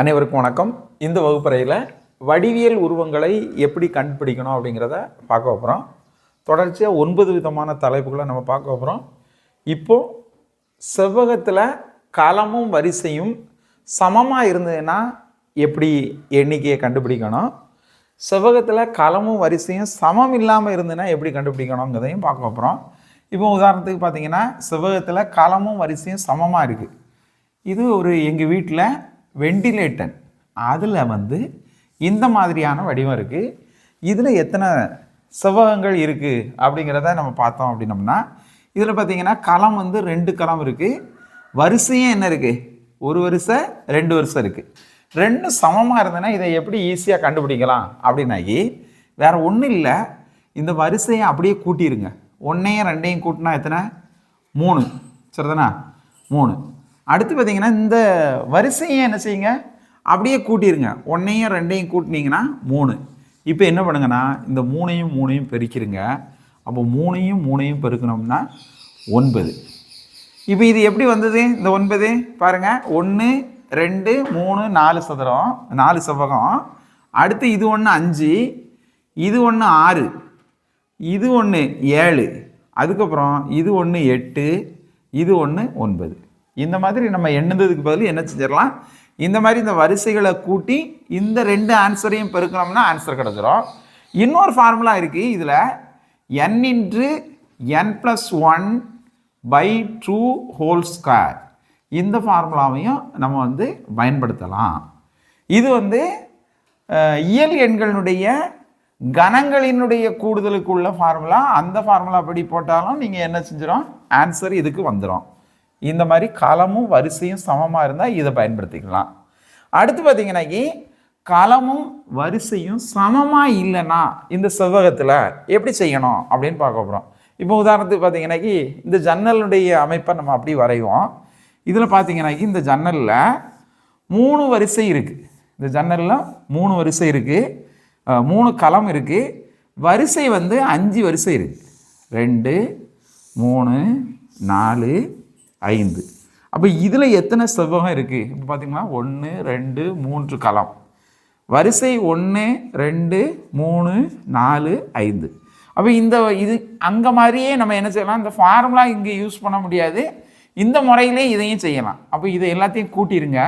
அனைவருக்கும் வணக்கம். இந்த வகுப்பறையில் வடிவியல் உருவங்களை எப்படி கண்டுபிடிக்கணும் அப்படிங்கிறத பார்க்க போகிறோம் தொடர்ச்சியாக ஒன்பது விதமான தலைப்புகளை நம்ம பார்க்க போகிறோம் இப்போது செவ்வகத்தில் களமும் வரிசையும் சமமாக இருந்ததுன்னா எப்படி எண்ணிக்கையை கண்டுபிடிக்கணும்? செவ்வகத்தில் களமும் வரிசையும் சமம் இல்லாமல் இருந்ததுன்னா எப்படி கண்டுபிடிக்கணுங்கிறதையும் பார்க்க போகிறோம் இப்போ உதாரணத்துக்கு பார்த்தீங்கன்னா செவ்வகத்தில் களமும் வரிசையும் சமமாக இருக்குது இது ஒரு எங்கள் வீட்டில் வெண்டிலேட்டன். அதில் வந்து இந்த மாதிரியான வடிவம் இருக்குது இதில் எத்தனை செவ்வகங்கள் இருக்குது அப்படிங்கிறத நம்ம பார்த்தோம் அப்படின்னம்னா இதில் பார்த்தீங்கன்னா களம் வந்து ரெண்டு களம் இருக்குது வரிசையும் என்ன இருக்குது ஒரு வரிசை ரெண்டு வரிசை இருக்குது ரெண்டும் சமமாக இருந்ததுன்னா இதை எப்படி ஈஸியாக கண்டுபிடிக்கலாம் அப்படின்னாக்கி வேறு ஒன்றும் இல்லை. இந்த வரிசையை அப்படியே கூட்டிருங்க. ஒன்றையும் ரெண்டையும் கூட்டினா எத்தனை? மூணு. சரிதானா? மூணு. அடுத்து பார்த்தீங்கன்னா இந்த வரிசையை என்ன செய்யுங்க? அப்படியே கூட்டிருங்க. ஒன்றையும் ரெண்டையும் கூட்டினீங்கன்னா மூணு. இப்போ என்ன பண்ணுங்கன்னா இந்த மூணையும் மூணையும் பெருக்கிடுங்க அப்போ மூணையும் மூணையும் பெருக்கணும்னா ஒன்பது. இப்போ இது எப்படி வந்தது? இந்த ஒன்பது பாருங்கள் ஒன்று ரெண்டு மூணு நாலு சதுரம். நாலு செவ்வகம் அடுத்து இது ஒன்று அஞ்சு. இது ஒன்று ஆறு. இது ஒன்று ஏழு. அதுக்கப்புறம் இது ஒன்று எட்டு. இது ஒன்று ஒன்பது. இந்த மாதிரி நம்ம எண்ணுந்ததுக்கு பதில் என்ன செஞ்சிடலாம்? இந்த மாதிரி இந்த வரிசைகளை கூட்டி இந்த ரெண்டு ஆன்சரையும் பெருக்கணும்னா ஆன்சர் கிடச்சிரும். இன்னொரு ஃபார்முலா இருக்குது இதில் n into n plus one by two whole square இந்த ஃபார்முலாவையும் நம்ம வந்து பயன்படுத்தலாம். இது வந்து இயல் எண்களினுடைய கணங்களினுடைய கூடுதலுக்கு உள்ள ஃபார்முலா அந்த ஃபார்முலா படி போட்டாலும் நீங்கள் என்ன செஞ்சிடும் ஆன்சர் இதுக்கு வந்துடும் இந்த மாதிரி களமும் வரிசையும் சமமாக இருந்தால் இதை பயன்படுத்திக்கலாம். அடுத்து பார்த்தீங்கன்னாக்கி களமும் வரிசையும் சமமாக இல்லைன்னா இந்த செவ்வகத்தில் எப்படி செய்யணும் அப்படின்னு பார்க்க போகிறோம் இப்போ உதாரணத்துக்கு பார்த்தீங்கன்னாக்கி இந்த ஜன்னலுடைய அமைப்பை நம்ம அப்படி வரைவோம். இதில் பார்த்தீங்கன்னாக்கி இந்த ஜன்னலில் மூணு வரிசை இருக்குது இந்த ஜன்னலில் மூணு வரிசை இருக்குது மூணு களம் இருக்குது வரிசை வந்து அஞ்சு வரிசை இருக்குது ரெண்டு மூணு நாலு ஐந்து. அப்போ இதில் எத்தனை செவ்வகம் இருக்குது இப்போ பார்த்தீங்கன்னா ஒன்று ரெண்டு மூன்று களம் வரிசை ஒன்று ரெண்டு மூணு நாலு ஐந்து. அப்போ இந்த இது அங்கே மாதிரியே நம்ம என்ன செய்யலாம்? இந்த ஃபார்முலா இங்கே யூஸ் பண்ண முடியாது. இந்த முறையிலே இதையும் செய்யலாம். அப்போ இதை எல்லாத்தையும் கூட்டிடுங்க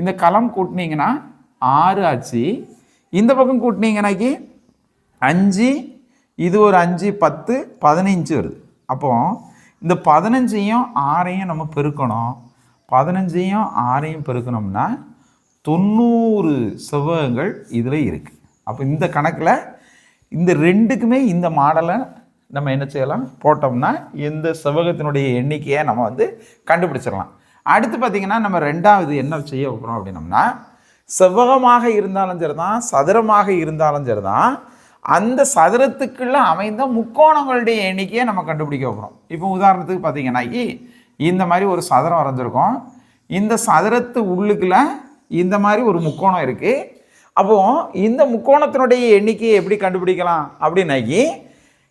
இந்த களம் கூட்டினீங்கன்னா ஆறு ஆச்சு. இந்த பக்கம் கூட்டினீங்கன்னாக்கி அஞ்சு. இது ஒரு அஞ்சு பத்து பதினஞ்சு வருது. அப்போது இந்த பதினஞ்சையும் ஆறையும் நம்ம பெருக்கணும். பதினஞ்சையும் ஆறையும் பெருக்கணும்னா தொண்ணூறு செவ்வகங்கள் இதில் இருக்குது அப்போ இந்த கணக்கில் இந்த ரெண்டுக்குமே இந்த மாடலை நம்ம என்ன செய்யலாம்? போட்டோம்னா இந்த செவ்வகத்தினுடைய எண்ணிக்கையை நம்ம வந்து கண்டுபிடிச்சிடலாம். அடுத்து பார்த்திங்கன்னா நம்ம ரெண்டாவது என்ன செய்ய போகிறோம் அப்படின்னம்னா செவ்வகமாக இருந்தாலும் சரி தான் சதுரமாக இருந்தாலும் சரி தான் அந்த சதுரத்துக்குள்ள அமைந்த முக்கோணங்களுடைய எண்ணிக்கையை நம்ம கண்டுபிடிக்க போகிறோம் இப்போ உதாரணத்துக்கு பார்த்தீங்கன்னாக்கி இந்த மாதிரி ஒரு சதுரம் வரைஞ்சிருக்கோம். இந்த சதுரத்து உள்ளுக்குள்ள இந்த மாதிரி ஒரு முக்கோணம் இருக்குது அப்போ இந்த முக்கோணத்தினுடைய எண்ணிக்கையை எப்படி கண்டுபிடிக்கலாம்? அப்படின்னாக்கி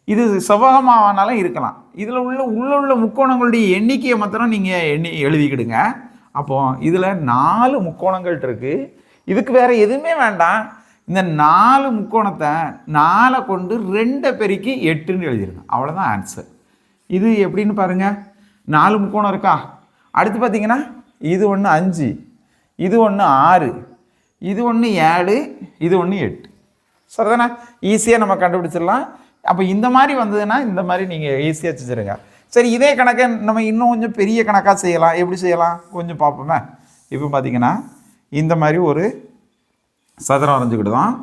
இது செவ்வகமாகனாலும் இருக்கலாம். இதில் உள்ள உள்ள உள்ள முக்கோணங்களுடைய எண்ணிக்கையை மாத்திரம் நீங்கள் எண்ணி எழுதிக்கிடுங்க. அப்போ இதில் நாலு முக்கோணங்கள் இருக்குது இதுக்கு வேறு எதுவுமே வேண்டாம். இந்த நாலு முக்கோணத்தை நாலை கொண்டு ரெண்டை பெருக்கி எட்டுன்னு எழுதிருங்க அவ்வளோதான் ஆன்சர் இது எப்படின்னு பாருங்கள் நாலு முக்கோணம் இருக்கா? அடுத்து பார்த்தீங்கன்னா இது ஒன்று அஞ்சு இது ஒன்று ஆறு இது ஒன்று ஏழு இது ஒன்று எட்டு. சரிதானே? ஈஸியாக நம்ம கண்டுபிடிச்சிடலாம். அப்போ இந்த மாதிரி வந்ததுன்னா இந்த மாதிரி நீங்கள் ஈஸியாக செஞ்சுருங்க சரி இதே கணக்கை நம்ம இன்னும் கொஞ்சம் பெரிய கணக்காக செய்யலாம். எப்படி செய்யலாம்? கொஞ்சம் பார்ப்போமே. இப்போ பார்த்தீங்கன்னா இந்த மாதிரி ஒரு சதுரம் வரைஞ்சிக்கிடுதோம்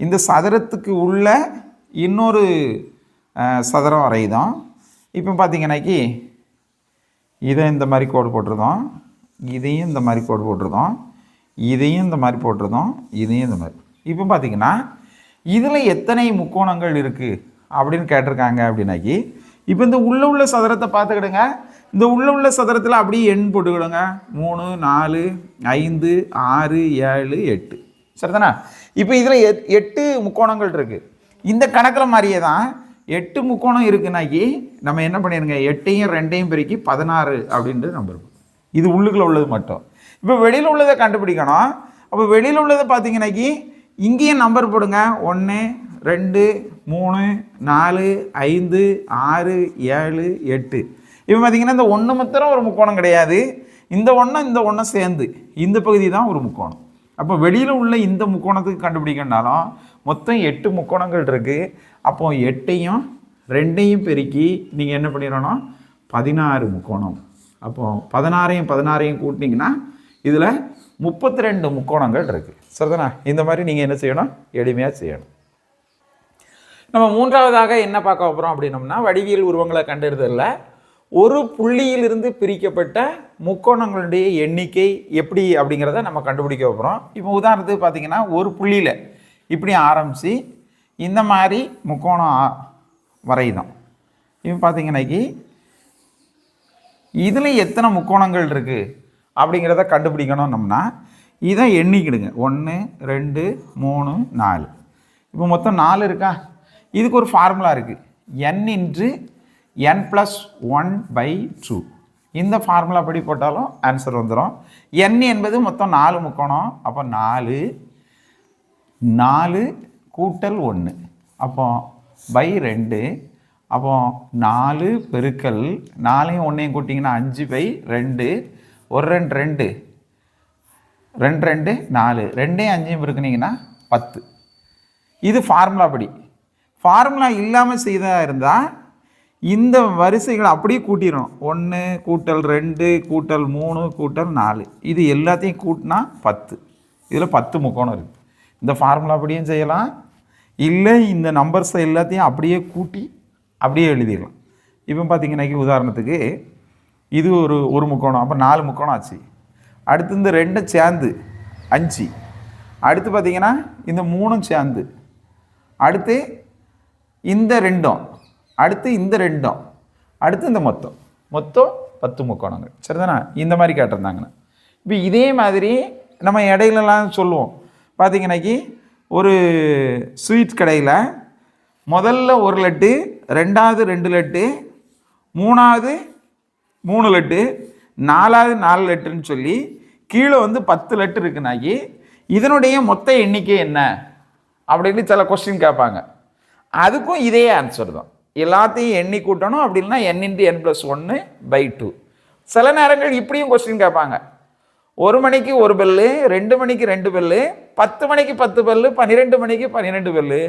இந்த சதுரத்துக்கு உள்ள இன்னொரு சதுரம் வரையுதோம் இப்போ பார்த்தீங்கன்னாக்கி இதை இந்த மாதிரி கோடு போட்டிருந்தோம். இதையும் இந்த மாதிரி கோடு போட்டிருந்தோம். இதையும் இந்த மாதிரி போட்டிருந்தோம். இதையும் இந்த மாதிரி. இப்போ பார்த்தீங்கன்னா இதில் எத்தனை முக்கோணங்கள் இருக்குது அப்படின்னு கேட்டிருக்காங்க அப்படின்னாக்கி இப்போ இந்த உள்ள உள்ள சதுரத்தை பார்த்துக்கிடுங்க. இந்த உள்ள உள்ள சதுரத்தில் அப்படியே எண் போட்டுக்கிடுங்க. மூணு நாலு ஐந்து ஆறு ஏழு எட்டு. சரிதானா? இப்போ இதில் எட் எட்டு முக்கோணங்கள் இருக்குது இந்த கணக்கில் மாதிரியே தான் எட்டு முக்கோணம் இருக்குனாக்கி நம்ம என்ன பண்ணிடுங்க எட்டையும் ரெண்டையும் பெருக்கி பதினாறு அப்படின்ட்டு நம்பர் இது உள்ளுக்குள்ள உள்ளது மட்டும். இப்போ வெளியில் உள்ளதை கண்டுபிடிக்கணும். அப்போ வெளியில் உள்ளதை பார்த்தீங்கன்னாக்கி இங்கேயும் நம்பர் போடுங்க. ஒன்று ரெண்டு மூணு நாலு ஐந்து ஆறு ஏழு எட்டு. இப்போ பார்த்தீங்கன்னா இந்த ஒன்று மாத்திரம் ஒரு முக்கோணம் கிடையாது. இந்த ஒன்றும் இந்த ஒன்றும் சேர்ந்து இந்த பகுதி தான் ஒரு முக்கோணம். அப்போ வெளியில் உள்ள இந்த முக்கோணத்துக்கு கண்டுபிடிக்கணும்னாலும் மொத்தம் எட்டு முக்கோணங்கள் இருக்குது அப்போ எட்டையும் ரெண்டையும் பெருக்கி நீங்கள் என்ன பண்ணிடணும் பதினாறு முக்கோணம். அப்போ பதினாறையும் பதினாறையும் கூட்டினீங்கன்னா இதில் முப்பத்தி ரெண்டு முக்கோணங்கள் இருக்குது சரிதானா? இந்த மாதிரி நீங்கள் என்ன செய்யணும்? எளிமையாக செய்யணும். நம்ம மூன்றாவதாக என்ன பார்க்க போகிறோம் அப்படின்னம்னா வடிவியல் உருவங்களை கண்டறிதலில். ஒரு புள்ளியிலிருந்து பிரிக்கப்பட்ட முக்கோணங்களுடைய எண்ணிக்கை எப்படி அப்படிங்கிறத நம்ம கண்டுபிடிக்க போகிறோம் இப்போ உதாரணத்துக்கு பார்த்தீங்கன்னா ஒரு புள்ளியில் இப்படி ஆரம்பித்து இந்த மாதிரி முக்கோணம் வரையுதோம். இப்போ பார்த்திங்கன்னாக்கி இதில் எத்தனை முக்கோணங்கள் இருக்குது அப்படிங்கிறத கண்டுபிடிக்கணும்னோம்னா இதை எண்ணிக்கிடுங்க. ஒன்று ரெண்டு மூணு நாலு. இப்போ மொத்தம் நாலு இருக்கா? இதுக்கு ஒரு ஃபார்முலா இருக்குது n into n plus one by two இந்த ஃபார்முலா படி போட்டாலும் ஆன்சர் வந்துடும் என் என்பது மொத்தம் நாலு முக்கோணம். அப்போ நாலு நாலு கூட்டல் ஒன்று அப்போ பை ரெண்டு. அப்போ நாலு பெருக்கல் நாலையும் ஒன்றையும் கூட்டிங்கன்னா அஞ்சு பை ரெண்டு. ஒரு ரெண்டு ரெண்டு. ரெண்டு ரெண்டு நாலு. ரெண்டையும் அஞ்சையும் பெருக்குனீங்கன்னா பத்து. இது ஃபார்முலா படி. ஃபார்முலா இல்லாமல் செய்தா இருந்தால் இந்த வரிசைகளை அப்படியே கூட்டிடணும் ஒன்று கூட்டல் ரெண்டு கூட்டல் மூணு கூட்டல் நாலு. இது எல்லாத்தையும் கூட்டினா பத்து. இதில் பத்து முக்கோணம் இருக்குது இந்த ஃபார்முலா அப்படியும் செய்யலாம். இல்லை இந்த நம்பர்ஸை எல்லாத்தையும் அப்படியே கூட்டி அப்படியே எழுதிடலாம். இப்போ பார்த்தீங்கன்னாக்கி உதாரணத்துக்கு இது ஒரு ஒரு முக்கோணம். அப்போ நாலு முக்கோணம் ஆச்சு. அடுத்து இந்த ரெண்டும் சேர்ந்து அஞ்சு. அடுத்து பார்த்தீங்கன்னா இந்த மூணும் சேர்ந்து. அடுத்து இந்த ரெண்டும். அடுத்து இந்த ரெண்டும் அடுத்து இந்த மொத்தம். மொத்தம் பத்து முக்கோணங்கள். சரிதானே? இந்த மாதிரி கேட்டிருந்தாங்கண்ணா இப்போ இதே மாதிரி நம்ம இடையிலலாம் சொல்லுவோம். பார்த்தீங்கன்னாக்கி ஒரு ஸ்வீட் கடையில் முதல்ல ஒரு லட்டு ரெண்டாவது ரெண்டு லட்டு மூணாவது மூணு லட்டு நாலாவது நாலு லட்டுன்னு சொல்லி கீழே வந்து பத்து லட்டு இருக்குனாக்கி இதனுடைய மொத்த எண்ணிக்கை என்ன? அப்படின்னு சில கொஸ்டின் கேட்பாங்க. அதுக்கும் இதே ஆன்சர் தான். எல்லாத்தையும் எண்ணி கூட்டணும். அப்படின்னா என் இன்ட்டு என் ப்ளஸ் ஒன்று பை டூ சில நேரங்கள் இப்படியும் கொஸ்டின் கேட்பாங்க. ஒரு மணிக்கு ஒரு பெல்லு ரெண்டு மணிக்கு ரெண்டு பெல்லு பத்து மணிக்கு பத்து பெல்லு பன்னிரெண்டு மணிக்கு பன்னிரெண்டு பெல்லு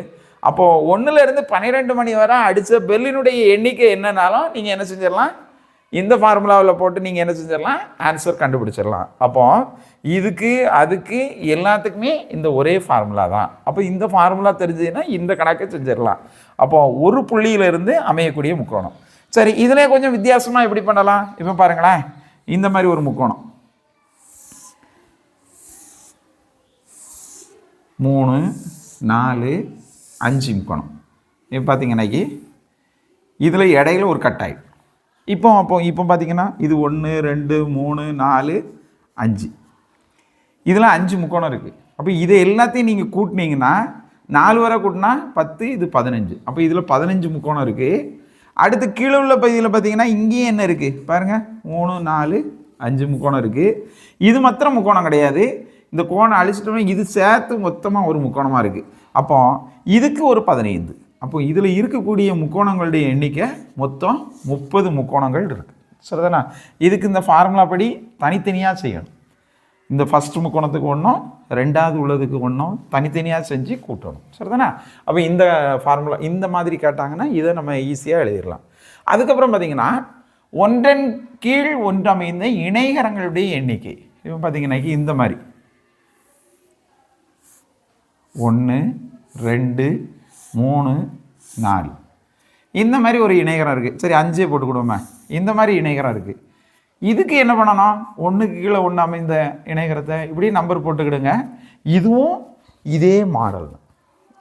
அப்போது ஒன்றுலேருந்து பன்னிரெண்டு மணி வரை அடித்த பெல்லினுடைய எண்ணிக்கை என்னன்னாலும் நீங்கள் என்ன செஞ்சிடலாம்? இந்த ஃபார்முலாவில் போட்டு நீங்கள் என்ன செஞ்சிடலாம்? ஆன்சர் கண்டுபிடிச்சிடலாம். அப்போ இதுக்கு அதுக்கு எல்லாத்துக்குமே இந்த ஒரே ஃபார்முலா தான். அப்போ இந்த ஃபார்முலா தெரிஞ்சதுன்னா இந்த கணக்கை செஞ்சிடலாம். அப்போ ஒரு புள்ளியிலிருந்து அமையக்கூடிய முக்கோணம். சரி இதிலே கொஞ்சம் வித்தியாசமாக எப்படி பண்ணலாம்? இப்போ பாருங்களேன். இந்த மாதிரி ஒரு முக்கோணம். மூணு நாலு அஞ்சு முக்கோணம். இப்போ பார்த்தீங்கன்னாக்கி இதில் இடையில ஒரு கட்டாய் இப்போ அப்போ இப்போ பார்த்தீங்கன்னா இது ஒன்று ரெண்டு மூணு நாலு அஞ்சு. இதில் அஞ்சு முக்கோணம் இருக்குது அப்போ இதை எல்லாத்தையும் நீங்கள் கூட்டினீங்கன்னா நாலு வரை கூட்டினா பத்து இது பதினஞ்சு. அப்போ இதில் பதினஞ்சு முக்கோணம் இருக்குது அடுத்து கீழே உள்ள பகுதியில் பார்த்தீங்கன்னா இங்கேயும் என்ன இருக்குது பாருங்கள் மூணு நாலு அஞ்சு முக்கோணம் இருக்குது இது மாத்திரம் முக்கோணம் கிடையாது. இந்த கோணம் அழிச்சிட்டோம்னா இது சேர்த்து மொத்தமாக ஒரு முக்கோணமாக இருக்குது அப்போ இதுக்கு ஒரு பதினைந்து. அப்போ இதில் இருக்கக்கூடிய முக்கோணங்களுடைய எண்ணிக்கை மொத்தம் முப்பது முக்கோணங்கள் இருக்குது சரிதானே? இதுக்கு இந்த ஃபார்முலா படி தனித்தனியாக செய்யணும். இந்த ஃபஸ்ட் முக்கோணத்துக்கு ஒன்றும் ரெண்டாவது உள்ளதுக்கு ஒன்றும் தனித்தனியாக செஞ்சு கூட்டணும். சரிதானே? அப்போ இந்த ஃபார்முலா இந்த மாதிரி கேட்டாங்கன்னா இதை நம்ம ஈஸியாக எழுதிடலாம். அதுக்கப்புறம் பார்த்தீங்கன்னா ஒன்றன் கீழ் ஒன்றமைந்த இணைகரங்களுடைய எண்ணிக்கை. இப்போ பார்த்தீங்கன்னாக்கி இந்த மாதிரி. ஒன்று ரெண்டு மூணு நாலு. இந்த மாதிரி ஒரு இணைகரம் இருக்குது சரி அஞ்சே போட்டு இந்த மாதிரி இணைகரம் இருக்குது இதுக்கு என்ன பண்ணணும்? ஒன்றுக்கு கீழே ஒன்று அமைந்த இணைகரத்தை இப்படி நம்பர் போட்டுக்கிடுங்க. இதுவும் இதே மாடல் தான்.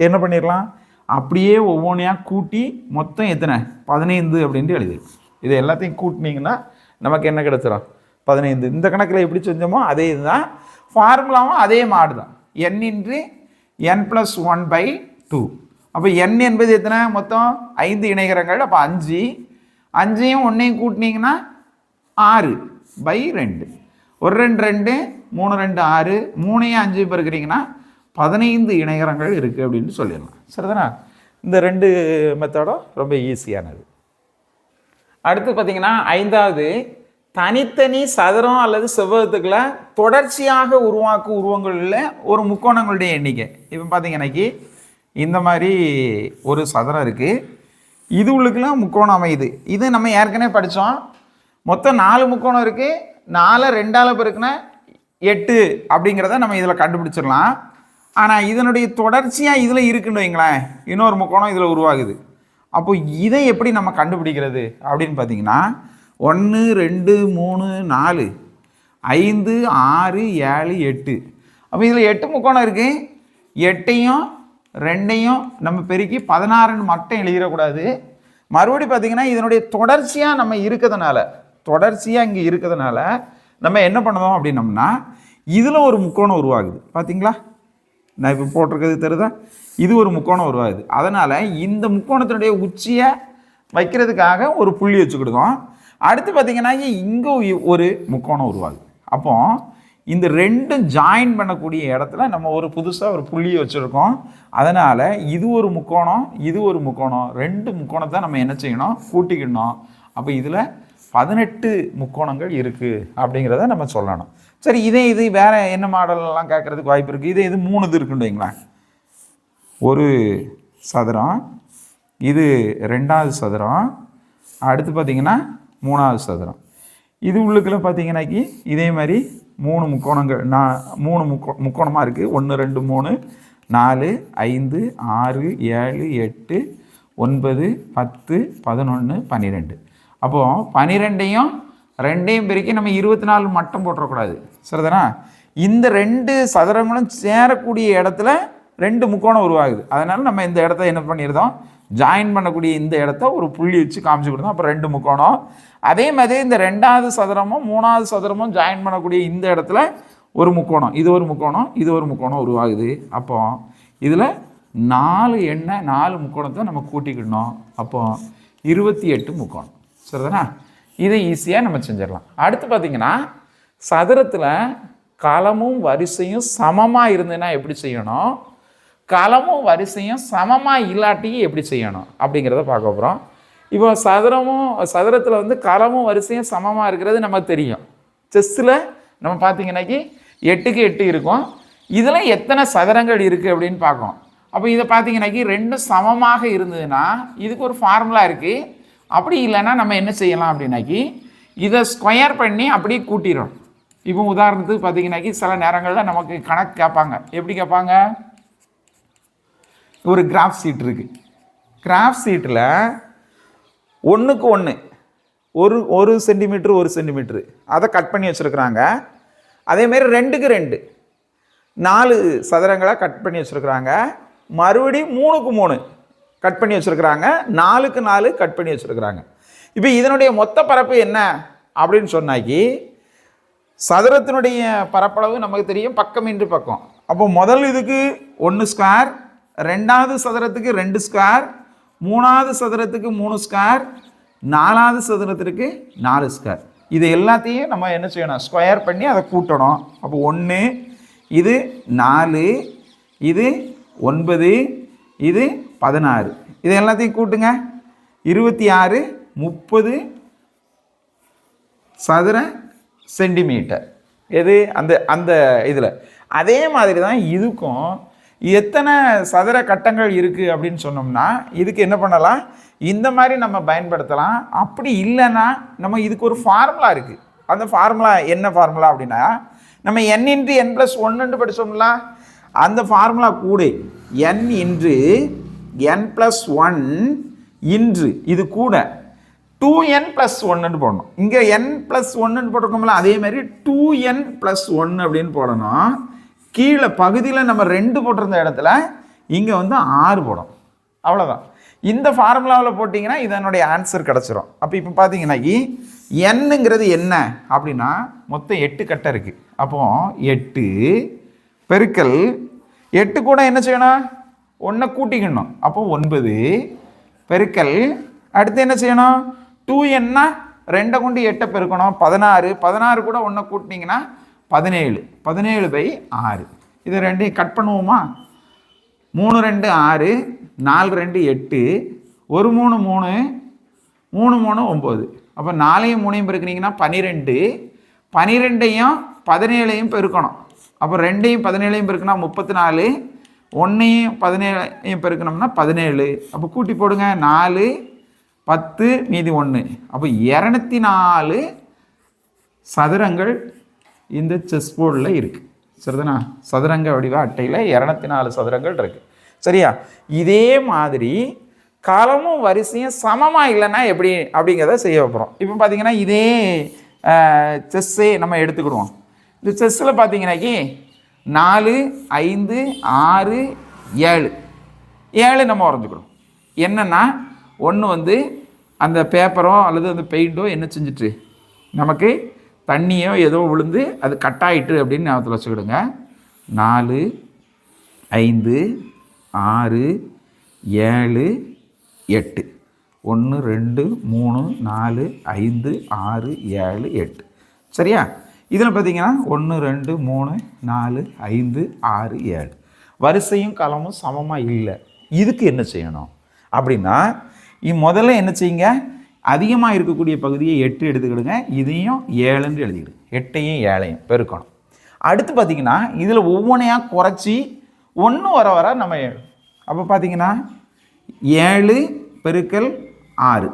என்ன பண்ணிடலாம்? அப்படியே ஒவ்வொன்றையாக கூட்டி மொத்தம் எத்தனை? பதினைந்து அப்படின்ட்டு எழுது இது எல்லாத்தையும் கூட்டினீங்கன்னா நமக்கு என்ன கிடச்சிடும் பதினைந்து. இந்த கணக்கில் எப்படி செஞ்சோமோ அதே இதுதான். ஃபார்முலாவும் அதே மாடு தான். N into n plus one by two அப்போ என் என்பது எத்தனை? மொத்தம் ஐந்து இணைகரங்கள். அப்போ அஞ்சு. அஞ்சையும் ஒன்றையும் கூட்டினீங்கன்னா ஆறு பை ரெண்டு. ஒரு ரெண்டு ரெண்டு மூணு ரெண்டு ஆறு மூணையும் அஞ்சு பெருக்கிறீங்கன்னா பதினைந்து இணையரங்கள் இருக்குது அப்படின்னு சொல்லிடலாம். சரிதானா? இந்த ரெண்டு மெத்தடும் ரொம்ப ஈஸியானது அடுத்து பார்த்தீங்கன்னா ஐந்தாவது தனித்தனி சதுரம் அல்லது செவ்வகத்துக்குள்ள தொடர்ச்சியாக உருவாக்கும் உருவங்களில் ஒரு முக்கோணங்களுடைய எண்ணிக்கை. இப்போ பார்த்தீங்கன்னாக்கி இந்த மாதிரி ஒரு சதுரம் இருக்குது இது உள்ளுக்குலாம் முக்கோணம் அமையுது. இது நம்ம ஏற்கனவே படித்தோம் மொத்தம் நாலு முக்கோணம் இருக்குது நாலை ரெண்டால் பெருக்குனா எட்டு அப்படிங்கிறத நம்ம இதில் கண்டுபிடிச்சிடலாம். ஆனால் இதனுடைய தொடர்ச்சியாக இதில் இருக்குன்னு வைங்களேன் இன்னொரு முக்கோணம் இதில் உருவாகுது. அப்போ இதை எப்படி நம்ம கண்டுபிடிக்கிறது அப்படின்னு பார்த்தீங்கன்னா ஒன்று ரெண்டு மூணு நாலு ஐந்து ஆறு ஏழு எட்டு. அப்போ இதில் எட்டு முக்கோணம் இருக்குது எட்டையும் ரெண்டையும் நம்ம பெருக்கி பதினாறுன்னு மட்டும் எழுதிடக்கூடாது. மறுபடி பார்த்தீங்கன்னா இதனுடைய தொடர்ச்சியாக நம்ம இருக்கிறதுனால தொடர்ச்சியாக இங்கே இருக்கிறதுனால நம்ம என்ன பண்ணணும் அப்படின்னம்னா இதில் ஒரு முக்கோணம் உருவாகுது. பார்த்தீங்களா நான் இப்போ போட்டிருக்கிறது தெரியுதா இது ஒரு முக்கோணம் உருவாகுது. அதனால் இந்த முக்கோணத்தினுடைய உச்சியை வைக்கிறதுக்காக ஒரு புள்ளி வச்சுக்கிடுதோம். அடுத்து பார்த்தீங்கன்னா இங்கே ஒரு முக்கோணம் உருவாகுது. அப்போது இந்த ரெண்டும் ஜாயின் பண்ணக்கூடிய இடத்துல நம்ம ஒரு புதுசாக ஒரு புள்ளியை வச்சுருக்கோம். அதனால் இது ஒரு முக்கோணம் இது ஒரு முக்கோணம். ரெண்டு முக்கோணத்தை நம்ம என்ன செய்யணும்? கூட்டிக்கணும் அப்போ இதில் பதினெட்டு முக்கோணங்கள் இருக்குது அப்படிங்கிறத நம்ம சொல்லணும். சரி இதே இது வேறு என்ன மாடலெலாம் கேட்குறதுக்கு வாய்ப்பு இருக்குது இதே இது மூணு இது இருக்குன்னு வைங்களேன். ஒரு சதுரம் இது ரெண்டாவது சதுரம் அடுத்து பார்த்தீங்கன்னா மூணாவது சதுரம். இது உள்ளுக்குள்ள பார்த்தீங்கன்னாக்கி இதே மாதிரி மூணு முக்கோணங்கள் நான் மூணு முக்கோ முக்கோணமாக இருக்குது ஒன்று ரெண்டு மூணு நாலு ஐந்து ஆறு ஏழு எட்டு ஒன்பது பத்து பதினொன்று பன்னிரெண்டு. அப்போது பன்னிரெண்டையும் ரெண்டையும் பெருக்கி நம்ம இருபத்தி நாலு மட்டம் போட்டுறக்கூடாது. சரிதானா? இந்த ரெண்டு சதுரங்களும் சேரக்கூடிய இடத்துல ரெண்டு முக்கோணம் உருவாகுது. அதனால் நம்ம இந்த இடத்த என்ன பண்ணியிருந்தோம் ஜாயின் பண்ணக்கூடிய இந்த இடத்த ஒரு புள்ளி வச்சு காமிச்சு கொடுத்தோம் அப்போ ரெண்டு முக்கோணம். அதே மாதிரி இந்த ரெண்டாவது சதுரமும் மூணாவது சதுரமும் ஜாயின் பண்ணக்கூடிய இந்த இடத்துல ஒரு முக்கோணம். இது ஒரு முக்கோணம் இது ஒரு முக்கோணம் உருவாகுது. அப்போ இதில் நாலு எண்ணெய் நாலு முக்கோணத்தை நம்ம கூட்டிக்கிடணும். அப்போ இருபத்தி எட்டு முக்கோணம். சரிதானா? இதை ஈஸியாக நம்ம செஞ்சிடலாம். அடுத்து பார்த்தீங்கன்னா சதுரத்தில் களமும் வரிசையும் சமமாக இருந்ததுன்னா எப்படி செய்யணும்? களமும் வரிசையும் சமமாக இல்லாட்டியும் எப்படி செய்யணும் அப்படிங்கிறத பார்க்க போகிறோம் இப்போ சதுரமும் சதுரத்தில் வந்து களமும் வரிசையும் சமமாக இருக்கிறது நமக்கு தெரியும். செஸ்ஸில் நம்ம பார்த்தீங்கன்னாக்கி எட்டுக்கு எட்டு இருக்கும். இதில் எத்தனை சதுரங்கள் இருக்குது அப்படின்னு பார்க்கணும். அப்போ இதை பார்த்தீங்கன்னாக்கி ரெண்டும் சமமாக இருந்ததுன்னா இதுக்கு ஒரு ஃபார்முலா இருக்குது அப்படி இல்லைன்னா நம்ம என்ன செய்யலாம் அப்படின்னாக்கி இதை ஸ்கொயர் பண்ணி அப்படியே கூட்டிடும் இப்போ உதாரணத்துக்கு பார்த்தீங்கன்னாக்கி சில நேரங்களில் நமக்கு கணக்கு கேட்பாங்க. எப்படி கேட்பாங்க? ஒரு கிராஃப் சீட் இருக்குது கிராஃப் சீட்டில் ஒன்றுக்கு ஒன்று ஒரு ஒரு சென்டிமீட்ரு ஒரு சென்டிமீட்ரு அதை கட் பண்ணி வச்சுருக்குறாங்க. அதேமாரி ரெண்டுக்கு ரெண்டு நாலு சதுரங்களை கட் பண்ணி வச்சுருக்குறாங்க. மறுபடியும் மூணுக்கு மூணு கட் பண்ணி வச்சுருக்குறாங்க. நாலுக்கு நாலு கட் பண்ணி வச்சுருக்குறாங்க. இப்போ இதனுடைய மொத்த பரப்பு என்ன அப்படின்னு சொன்னாக்கி சதுரத்தினுடைய பரப்பளவு நமக்கு தெரியும் பக்கம் இன்று பக்கம். அப்போ முதல் இதுக்கு ஒன்று ஸ்கொயர் ரெண்டாவது சதுரத்துக்கு ரெண்டு ஸ்கொயர் மூணாவது சதுரத்துக்கு மூணு ஸ்கொயர் நாலாவது சதுரத்திற்கு நாலு ஸ்கொயர் இது எல்லாத்தையும் நம்ம என்ன செய்யணும்? ஸ்கொயர் பண்ணி அதை கூட்டணும். அப்போ ஒன்று இது நாலு இது ஒன்பது இது பதினாறு. இது எல்லாத்தையும் கூட்டுங்க. இருபத்தி ஆறு முப்பது சதுர சென்டிமீட்டர் எது? அந்த அந்த இதில். அதே மாதிரி தான் இதுக்கும் எத்தனை சதுர கட்டங்கள் இருக்குது அப்படின்னு சொன்னோம்னா இதுக்கு என்ன பண்ணலாம்? இந்த மாதிரி நம்ம பயன்படுத்தலாம். அப்படி இல்லைன்னா நம்ம இதுக்கு ஒரு ஃபார்முலா இருக்குது அந்த ஃபார்முலா என்ன ஃபார்முலா அப்படின்னா நம்ம என் இன்ட்டு என் ப்ளஸ் ஒன்றுன்னு படித்தோம்ல அந்த ஃபார்முலா கூட. என் இன்று என் ப்ளஸ் ஒன் இன்று இது கூட. டூ என் ப்ளஸ் ஒன்றுன்னு போடணும். இங்கே என் ப்ளஸ் ஒன்றுன்னு போட்டிருக்கோம்ல அதே மாதிரி டூ என் ப்ளஸ் ஒன்று அப்படின்னு போடணும். கீழே பகுதியில் நம்ம ரெண்டு போட்டிருந்த இடத்துல இங்கே வந்து ஆறு போடும். அவ்வளோதான் இந்த ஃபார்முலாவில் போட்டிங்கன்னா இதனுடைய ஆன்சர் கிடச்சிரும். அப்போ இப்போ பார்த்தீங்கன்னா என்னங்கிறது என்ன? அப்படின்னா மொத்தம் எட்டு கட்டை இருக்குது அப்போ எட்டு பெருக்கல் எட்டு கூட என்ன செய்யணும்? ஒன்றை கூட்டிக்கணும். அப்போ ஒன்பது பெருக்கல் அடுத்து என்ன செய்யணும்? டூ என்ன ரெண்டை கொண்டு எட்டை பெருக்கணும். பதினாறு. பதினாறு கூட ஒன்றை கூட்டினீங்கன்னா பதினேழு. பதினேழு பை ஆறு. இதை ரெண்டையும் கட் பண்ணுவோமா? மூணு ரெண்டு ஆறு நாலு ரெண்டு எட்டு ஒரு மூணு மூணு மூணு மூணு ஒம்பது. அப்போ நாலையும் மூணையும் பெருக்குனீங்கன்னா பன்னிரெண்டு பன்னிரெண்டையும் பதினேழையும் பெருக்கணும். அப்போ ரெண்டையும் பதினேழையும் பெருக்கினா முப்பத்தி நாலு ஒன்றையும் பதினேழையும் பெருக்கணும்னா பதினேழு. அப்போ கூட்டி போடுங்க. நாலு பத்து மீதி ஒன்று அப்போ இரநூத்தி நாலு சதுரங்கள் இந்த செஸ் போர்டில் இருக்குது சரிதானா? சதுரங்க வடிவ அட்டையில் இரநூத்தி நாலு சதுரங்கள் இருக்குது சரியா? இதே மாதிரி களமும் வரிசையும் சமமாக இல்லைன்னா எப்படி அப்படிங்கிறத செய்ய போகிறோம் இப்போ பார்த்தீங்கன்னா இதே செஸ்ஸே நம்ம எடுத்துக்கிடுவோம். இந்த செஸ்ஸில் பார்த்தீங்கன்னாக்கி நாலு ஐந்து ஆறு ஏழு. ஏழு நம்ம வரைஞ்சிக்கணும் என்னென்னா ஒன்று வந்து அந்த பேப்பரோ அல்லது அந்த பெயிண்டோ என்ன செஞ்சிட்டு? நமக்கு தண்ணியோ ஏதோ விழுந்து அது கட்டாயிட்டு அப்படின்னு ஞாபகத்தில் வச்சுக்கிடுங்க. நாலு ஐந்து ஆறு ஏழு எட்டு. ஒன்று ரெண்டு மூணு நாலு ஐந்து ஆறு ஏழு எட்டு. சரியா? இதில் பார்த்தீங்கன்னா ஒன்று ரெண்டு மூணு நாலு ஐந்து ஆறு ஏழு. வரிசையும் களமும் சமமாக இல்லை. இதுக்கு என்ன செய்யணும்? அப்படின்னா இ- முதல்ல என்ன செய்யுங்க? அதிகமாக இருக்கக்கூடிய பகுதியை எட்டு எடுத்துக்கிடுங்க. இதையும் ஏழுன்னு எழுதிக்கிடுங்க எட்டையும் ஏழையும் பெருக்கணும். அடுத்து பார்த்தீங்கன்னா இதில் ஒவ்வொன்றையாக குறைச்சி ஒன்று வர வர நம்ம அப்போ பார்த்தீங்கன்னா ஏழு பெருக்கல் ஆறு.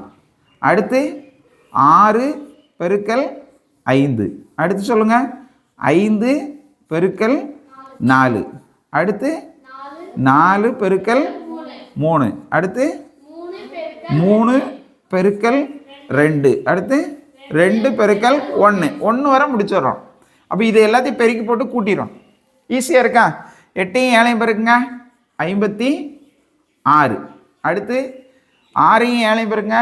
அடுத்து ஆறு பெருக்கல் ஐந்து. அடுத்து சொல்லுங்கள் ஐந்து பெருக்கல் நாலு. அடுத்து நாலு பெருக்கல் மூணு. அடுத்து மூணு பெருக்கல் ரெண்டு. அடுத்து ரெண்டு பெருக்கல் ஒன்று ஒன்று வர முடிச்சிடுறோம். அப்போ இது எல்லாத்தையும் பெருக்கி போட்டு கூட்டிடுறோம். ஈஸியாக இருக்கா? எட்டையும் ஏழையும் பெருக்குங்க. ஐம்பத்தி ஆறு. அடுத்து ஆறையும் ஏழையும் பெருங்க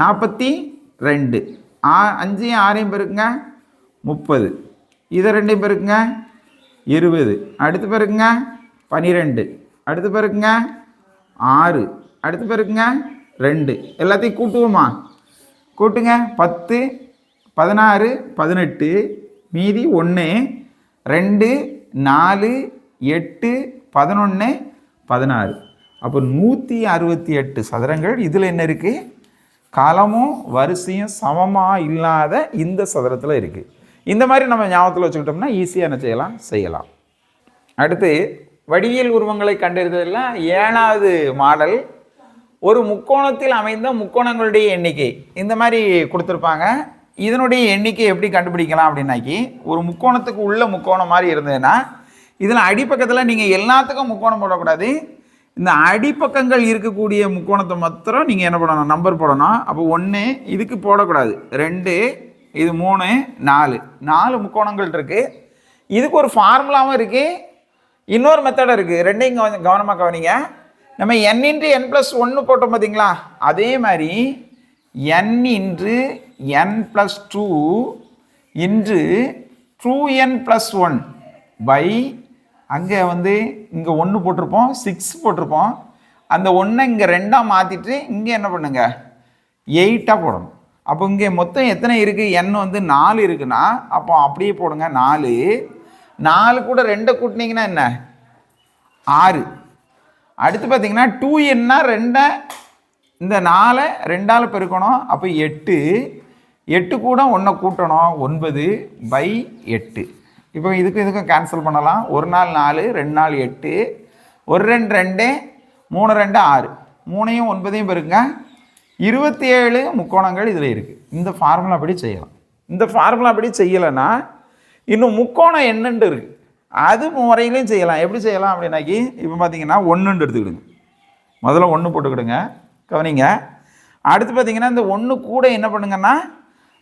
நாற்பத்தி ரெண்டு. ஆ அஞ்சையும் ஆறையும் பெருக்குங்க. முப்பது. இதை ரெண்டையும் பெருக்குங்க. இருபது. அடுத்து பெருக்குங்க. பன்னிரெண்டு அடுத்து பெருக்குங்க. ஆறு. அடுத்து பெருக்குங்க. ரெண்டு. எல்லாத்தையும் கூட்டுவோமா? கூட்டுங்க. பத்து பதினாறு பதினெட்டு மீதி ஒன்று ரெண்டு நாலு எட்டு பதினொன்று பதினாறு. அப்போ நூற்றி அறுபத்தி எட்டு சதுரங்கள். இதில் என்ன இருக்குது காலமும் வரிசையும் சமமாக இல்லாத இந்த சதுரத்தில் இருக்குது இந்த மாதிரி நம்ம ஞாபகத்தில் வச்சுக்கிட்டோம்னா ஈஸியாக என்ன செய்யலாம்? செய்யலாம். அடுத்து வடிவியல் உருவங்களை கண்டறிதலில் ஏழாவது மாடல் ஒரு முக்கோணத்தில் அமைந்த முக்கோணங்களுடைய எண்ணிக்கை. இந்த மாதிரி கொடுத்துருப்பாங்க. இதனுடைய எண்ணிக்கை எப்படி கண்டுபிடிக்கலாம் அப்படின்னாக்கி ஒரு முக்கோணத்துக்கு உள்ள முக்கோணம் மாதிரி இருந்ததுன்னா இதில் அடிப்பக்கத்தில் நீங்கள் எல்லாத்துக்கும் முக்கோணம் போடக்கூடாது. இந்த அடிப்பக்கங்கள் இருக்கக்கூடிய முக்கோணத்தை மாத்திரம் நீங்கள் என்ன பண்ணணும் நம்பர் போடணும். அப்போ ஒன்று இதுக்கு போடக்கூடாது. ரெண்டு இது மூணு நாலு. நாலு முக்கோணங்கள் இருக்குது இதுக்கு ஒரு ஃபார்முலாவும் இருக்குது இன்னொரு மெத்தடும் இருக்குது ரெண்டையும் கவன கவனமாக கவனிங்க. நம்ம என் இன்ட்டு என் ப்ளஸ் ஒன்று போட்டோம் பார்த்தீங்களா அதே மாதிரி n into n plus two into two n plus one by அங்கே வந்து இங்கே ஒன்று போட்டிருப்போம் சிக்ஸ் போட்டிருப்போம். அந்த ஒன்றை இங்கே ரெண்டாக மாற்றிட்டு இங்கே என்ன பண்ணுங்க? எயிட்டாக போடணும். அப்போ இங்கே மொத்தம் எத்தனை இருக்குது எண் வந்து நாலு இருக்குன்னா அப்போ அப்படியே போடுங்க நாலு. நாலு கூட ரெண்டை கூட்டினீங்கன்னா என்ன? ஆறு. அடுத்து பார்த்தீங்கன்னா டூ என்ன ரெண்டை இந்த நாலை ரெண்டால் பெருக்கணும். அப்போ எட்டு. எட்டு கூட ஒன்றை கூட்டணும். ஒன்பது பை எட்டு. இப்போ இதுக்கும் இதுக்கும் கேன்சல் பண்ணலாம். ஒரு நாள் நாலு ரெண்டு நாள் எட்டு. ஒரு ரெண்டு ரெண்டு மூணு ரெண்டு ஆறு. மூணையும் ஒன்பதையும் பெருங்க இருபத்தி ஏழு முக்கோணங்கள் இதில் இருக்குது இந்த ஃபார்முலா படி செய்யலாம். இந்த ஃபார்முலா படி செய்யலைன்னா இன்னும் முக்கோணம் என்னென்று இருக்குது அது முறையிலையும் செய்யலாம். எப்படி செய்யலாம் அப்படின்னாக்கி இப்போ பார்த்தீங்கன்னா ஒன்றுன்னு எடுத்துக்கிடுங்க. முதல்ல ஒன்று போட்டுக்கிடுங்க. கவனிங்க. அடுத்து பார்த்தீங்கன்னா இந்த ஒன்று கூட என்ன பண்ணுங்கன்னா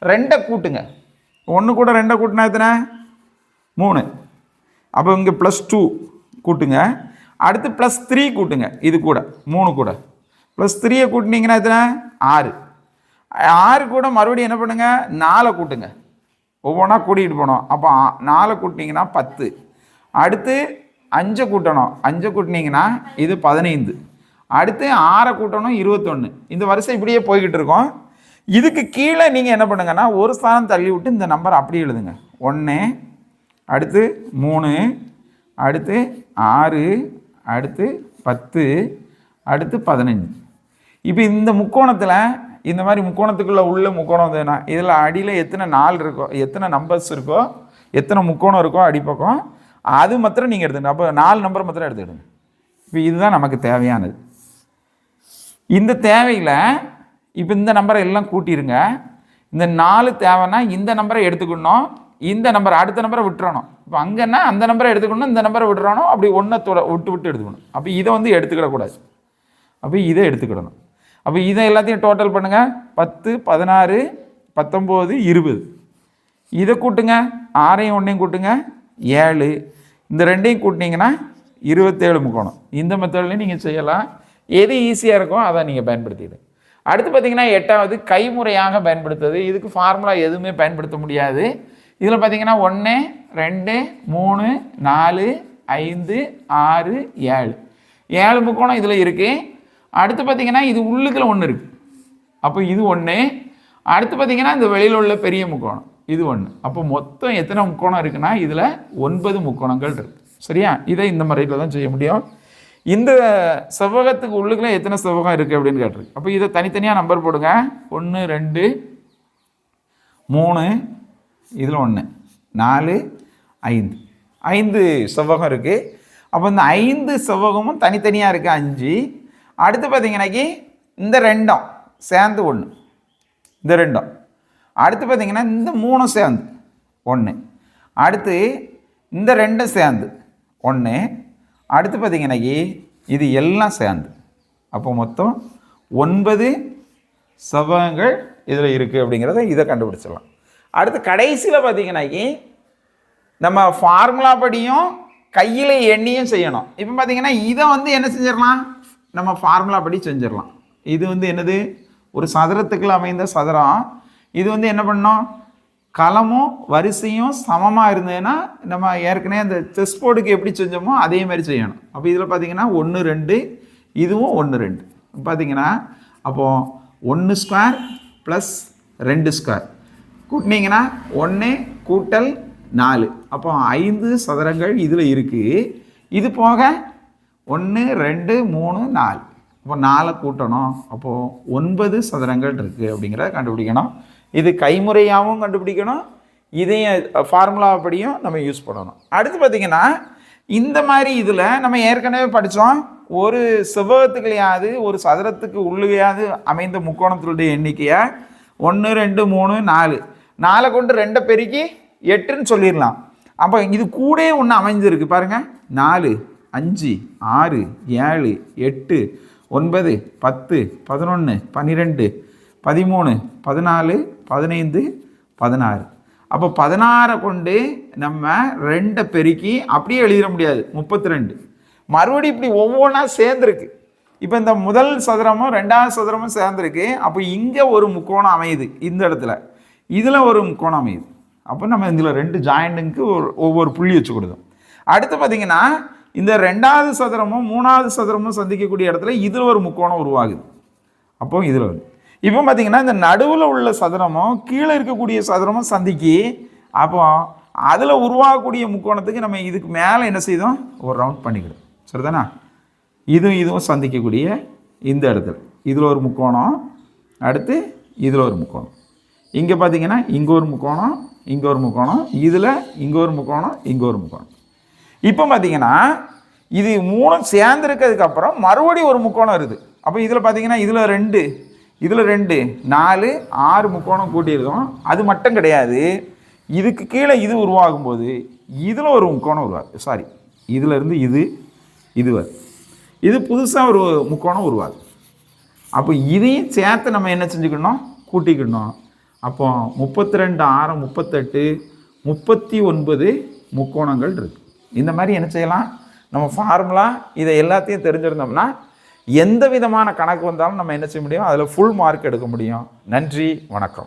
ரெண்டை கூட்டுங்க. ஒன்று கூட ரெண்டை கூட்டினா எத்தனை? மூணு. அப்போ இங்கே ப்ளஸ் டூ கூட்டுங்க. அடுத்து ப்ளஸ் த்ரீ கூட்டுங்க. இது கூட மூணு கூட. ப்ளஸ் த்ரீயை கூட்டினீங்கன்னா எத்தனை? ஆறு. ஆறு கூட மறுபடியும் என்ன பண்ணுங்கள் நாலை கூட்டுங்க. ஒவ்வொன்றா கூட்டிகிட்டு போனோம். அப்போ நாலை கூட்டினீங்கன்னா பத்து. அடுத்து அஞ்சை கூட்டணும். அஞ்சை கூட்டினீங்கன்னா இது பதினைந்து. அடுத்து ஆறை கூட்டணும் இருபத்தொன்று இந்த வருஷம் இப்படியே போய்கிட்டு இருக்கோம். இதுக்கு கீழே நீங்கள் என்ன பண்ணுங்கன்னா ஒரு ஸ்தானம் தள்ளி விட்டு இந்த நம்பர் அப்படியே எழுதுங்க. ஒன்று அடுத்து மூணு அடுத்து ஆறு அடுத்து பத்து அடுத்து பதினஞ்சு. இப்போ இந்த முக்கோணத்தில் இந்த மாதிரி முக்கோணத்துக்குள்ளே உள்ள முக்கோணம் இதுனா இதில் அடியில் எத்தனை நாள் இருக்கோ எத்தனை நம்பர்ஸ் இருக்கோ எத்தனை முக்கோணம் இருக்கோ அடிப்பக்கம் அது மாத்திரம் நீங்கள் எடுத்துக்கணும். அப்போ நாலு நம்பர் மாத்திரம் எடுத்துக்கிடுங்க. இப்போ இதுதான் நமக்கு தேவையானது. இந்த தேவையில் இப்போ இந்த நம்பரை எல்லாம் கூட்டிடுங்க இந்த நாலு தேவைன்னா இந்த நம்பரை எடுத்துக்கணும். இந்த நம்பர் அடுத்த நம்பரை விட்டுறணும். இப்போ அங்கன்னா அந்த நம்பரை எடுத்துக்கணும் இந்த நம்பரை விட்டுறணும். அப்படி ஒன்றை தொட விட்டு விட்டு எடுத்துக்கணும். அப்போ இதை வந்து எடுத்துக்கிடக்கூடாது அப்போ இதை எடுத்துக்கிடணும். அப்போ இதை எல்லாத்தையும் டோட்டல் பண்ணுங்கள் பத்து பதினாறு பத்தொம்போது இருபது. இதை கூட்டுங்க. ஆறையும் ஒன்றையும் கூட்டுங்க. ஏழு இந்த ரெண்டையும் கூட்டினீங்கன்னா இருபத்தேழு முக்கோணம். இந்த மெத்தட்லையும் நீங்கள் செய்யலாம். எது ஈஸியாக இருக்கோ அதை நீங்கள் பயன்படுத்திடு. அடுத்து பார்த்தீங்கன்னா எட்டாவது கைமுறையாக பயன்படுத்துறது. இதுக்கு ஃபார்முலா எதுவுமே பயன்படுத்த முடியாது. இதில் பார்த்தீங்கன்னா ஒன்று ரெண்டு மூணு நாலு ஐந்து ஆறு ஏழு. ஏழு முக்கோணம் இதில் இருக்குது அடுத்து பார்த்தீங்கன்னா இது உள்ளுக்குள்ள ஒன்று இருக்குது அப்போ இது ஒன்று அடுத்து பார்த்தீங்கன்னா இந்த வெளியில் உள்ள பெரிய முக்கோணம். இது ஒன்று அப்போ மொத்தம் எத்தனை முக்கோணம் இருக்குன்னா இதில் ஒன்பது முக்கோணங்கள் இருக்கு. சரியா? இதை இந்த முறையில் தான் செய்ய முடியும். இந்த செவ்வகத்துக்கு உள்ளுக்குள்ளே எத்தனை செவ்வகம் இருக்குது அப்படின்னு கேட்டிருக்கு. அப்போ இதை தனித்தனியாக நம்பர் போடுங்க. ஒன்று ரெண்டு மூணு இதில் ஒன்று நாலு ஐந்து. ஐந்து செவ்வகம் இருக்குது அப்போ இந்த ஐந்து செவ்வகமும் தனித்தனியாக இருக்குது அஞ்சு. அடுத்து பார்த்தீங்கன்னாக்கி இந்த ரெண்டும் சேர்ந்து ஒன்று இந்த ரெண்டும். அடுத்து பார்த்தீங்கன்னா இந்த மூணும் சேர்ந்து. ஒன்று அடுத்து இந்த ரெண்டும் சேர்ந்து. ஒன்று அடுத்து பார்த்திங்கன்னா இது எல்லாம் சேர்ந்து. அப்போ மொத்தம் ஒன்பது செவ்வகங்கள் இதில் இருக்குது அப்படிங்கிறத இதை கண்டுபிடிச்சிடலாம். அடுத்து கடைசியில் பார்த்தீங்கன்னாக்கி நம்ம ஃபார்முலா படியும் கையில் எண்ணியும் செய்யணும். இப்போ பார்த்தீங்கன்னா இதை வந்து என்ன செஞ்சிடலாம்? நம்ம ஃபார்முலா படி செஞ்சிடலாம். இது வந்து என்னது? ஒரு சதுரத்துக்குள்ள அமைந்த சதுரம். இது வந்து என்ன பண்ணோம் களமும் வரிசையும் சமமாக இருந்ததுன்னா நம்ம ஏற்கனவே அந்த செஸ் போர்டுக்கு எப்படி செஞ்சோமோ அதே மாதிரி செய்யணும். அப்போ இதில் பார்த்தீங்கன்னா ஒன்று ரெண்டு இதுவும் ஒன்று ரெண்டு. பார்த்தீங்கன்னா அப்போது ஒன்று ஸ்கொயர் ப்ளஸ் ரெண்டு ஸ்கொயர் கூட்டினீங்கன்னா ஒன்று கூட்டல் நாலு. அப்போ ஐந்து சதுரங்கள் இதில் இருக்குது இது போக ஒன்று ரெண்டு மூணு நாலு. அப்போ நாலை கூட்டணும். அப்போது ஒன்பது சதுரங்கள் இருக்குது அப்படிங்கிறத கண்டுபிடிக்கணும். இது கைமுறையாகவும் கண்டுபிடிக்கணும் இதையும் ஃபார்முலா படியும் நம்ம யூஸ் பண்ணணும். அடுத்து பார்த்திங்கன்னா இந்த மாதிரி இதில் நம்ம ஏற்கனவே படித்தோம் ஒரு செவ்வகத்துக்குலையாவது ஒரு சதுரத்துக்கு உள்ளேயாவது அமைந்த முக்கோணத்தினுடைய எண்ணிக்கையை ஒன்று ரெண்டு மூணு நாலு. நாலை கொண்டு ரெண்டை பெருக்கி எட்டுன்னு சொல்லிடலாம். அப்போ இது கூட ஒன்று அமைஞ்சிருக்கு பாருங்கள் நாலு அஞ்சு ஆறு ஏழு எட்டு ஒன்பது பத்து பதினொன்று பன்னிரெண்டு பதிமூணு பதினாலு பதினைந்து பதினாறு. அப்போ பதினாறை கொண்டு நம்ம ரெண்டை பெருக்கி அப்படியே எழுதிட முடியாது. முப்பத்தி ரெண்டு மறுபடியும் இப்படி ஒவ்வொன்றா சேர்ந்துருக்கு. இப்போ இந்த முதல் சதுரமும் ரெண்டாவது சதுரமும் சேர்ந்துருக்கு. அப்போ இங்கே ஒரு முக்கோணம் அமையுது இந்த இடத்துல. இதில் ஒரு முக்கோணம் அமையுது. அப்போ நம்ம இதில் ரெண்டு ஜாயிண்ட்டுக்கு ஒரு ஒவ்வொரு புள்ளி வச்சு கொடுத்தோம். அடுத்து பார்த்தீங்கன்னா இந்த ரெண்டாவது சதுரமும் மூணாவது சதுரமும் சந்திக்கக்கூடிய இடத்துல இதில் ஒரு முக்கோணம் உருவாகுது. அப்போ இதில் வந்து இப்போ பார்த்தீங்கன்னா இந்த நடுவில் உள்ள சதுரமும் கீழே இருக்கக்கூடிய சதுரமும் சந்திக்கி அப்போ அதில் உருவாகக்கூடிய முக்கோணத்துக்கு நம்ம இதுக்கு மேலே என்ன செய்தோம்? ஒரு ரவுண்ட் பண்ணிக்கிடும் சரிதானா? இதுவும் இதுவும் சந்திக்கக்கூடிய இந்த இடத்துல. இதில் ஒரு முக்கோணம் அடுத்து இதில் ஒரு முக்கோணம். இங்கே பார்த்தீங்கன்னா இங்கே ஒரு முக்கோணம் இங்கே ஒரு முக்கோணம் இதில் இங்கே ஒரு முக்கோணம் இங்கே ஒரு முக்கோணம். இப்போ பார்த்தீங்கன்னா இது மூணும் சேர்ந்துருக்கிறதுக்கப்புறம் மறுபடியும் ஒரு முக்கோணம் இருக்குது அப்போ இதில் பார்த்தீங்கன்னா இதில் ரெண்டு இதில் ரெண்டு நாலு ஆறு முக்கோணம் கூட்டியிருக்கோம். அது மட்டும் கிடையாது. இதுக்கு கீழே இது உருவாகும் போது இதில் ஒரு முக்கோணம் உருவாது சாரி இதிலிருந்து இது இது வருது. இது புதுசாக ஒரு முக்கோணம் உருவாது அப்போ இதையும் சேர்த்து நம்ம என்ன செஞ்சுக்கணும்? கூட்டிக்கணும். அப்போ முப்பத்தி ரெண்டு ஆறு முப்பத்தெட்டு முப்பத்தி ஒன்பது முக்கோணங்கள் இருக்குது இந்த மாதிரி என்ன செய்யலாம்? நம்ம ஃபார்முலா இதை எல்லாத்தையும் தெரிஞ்சிருந்தோம்னா எந்த விதமான கணக்கு வந்தாலும் நம்ம என்ன செய்ய முடியும்? அதில் ஃபுல் மார்க் எடுக்க முடியும். நன்றி வணக்கம்.